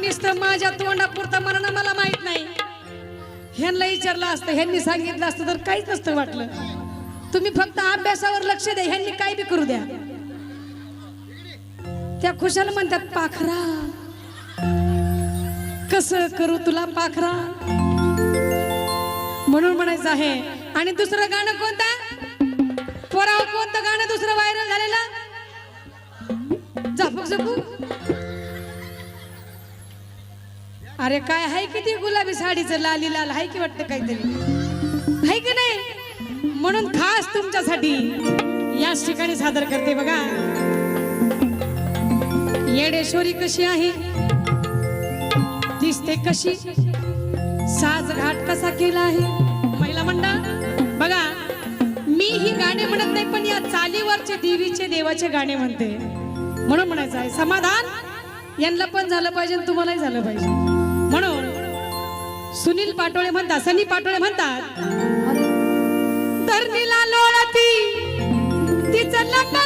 नुसतं माझ्या तोंडापुरतं म्हणणं मला माहीत नाही. ह्यांना विचारलं असतं ह्यांनी सांगितलं असतं तर काहीच नसतं वाटलं. तुम्ही फक्त अभ्यासावर लक्ष द्या ह्यांनी काय बी करू द्या. त्या खुशाल म्हणतात पाखरा कसं करू तुला पाखरा? म्हणून म्हणायचं आहे आणि दुसरं गाणं कोणतं? पोराव कोणतं गाणं दुसरं व्हायरल झालेलं? झपक झपू अरे काय आहे किती गुलाबी साडीचं लाली लाल आहे की वाटतं काहीतरी? आहे की नाही? म्हणून खास तुमच्यासाठी याच ठिकाणी सादर करते बघा. येडेश्वरी कशी आहे? दिसते कशी? साज घाट कसा केला आहे? महिला मंडळ बघा. मी ही गाणे म्हणत नाही पण या चालीवरचे देवीचे देवाचे गाणे म्हणते. म्हणून म्हणायचं आहे समाधान. यांना पण झालं पाहिजे तुम्हालाही झालं पाहिजे. म्हणून सुनील पाटोळे म्हणतात सनी पाटोळे म्हणतात धरणीला लोळती तिचं लंब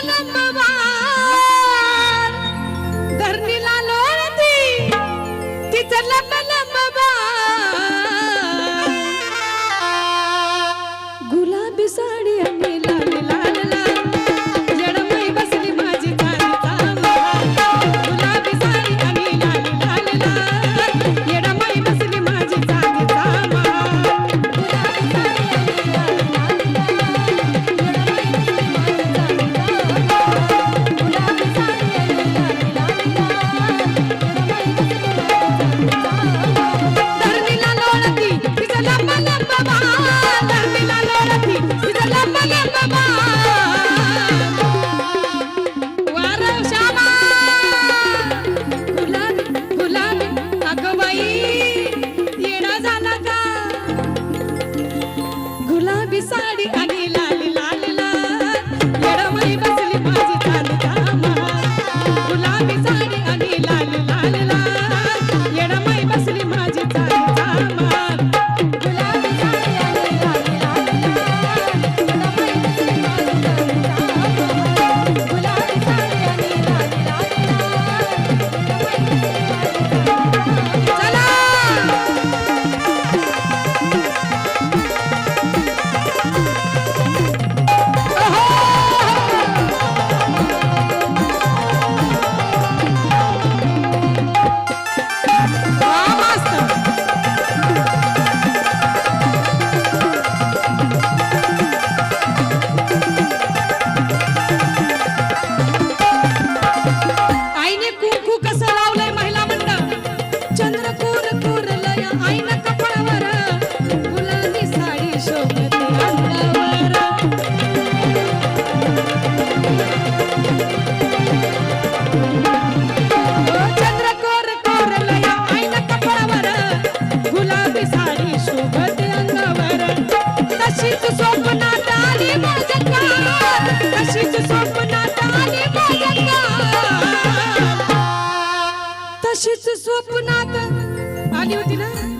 अशीच स्वप्नात आली होती ना?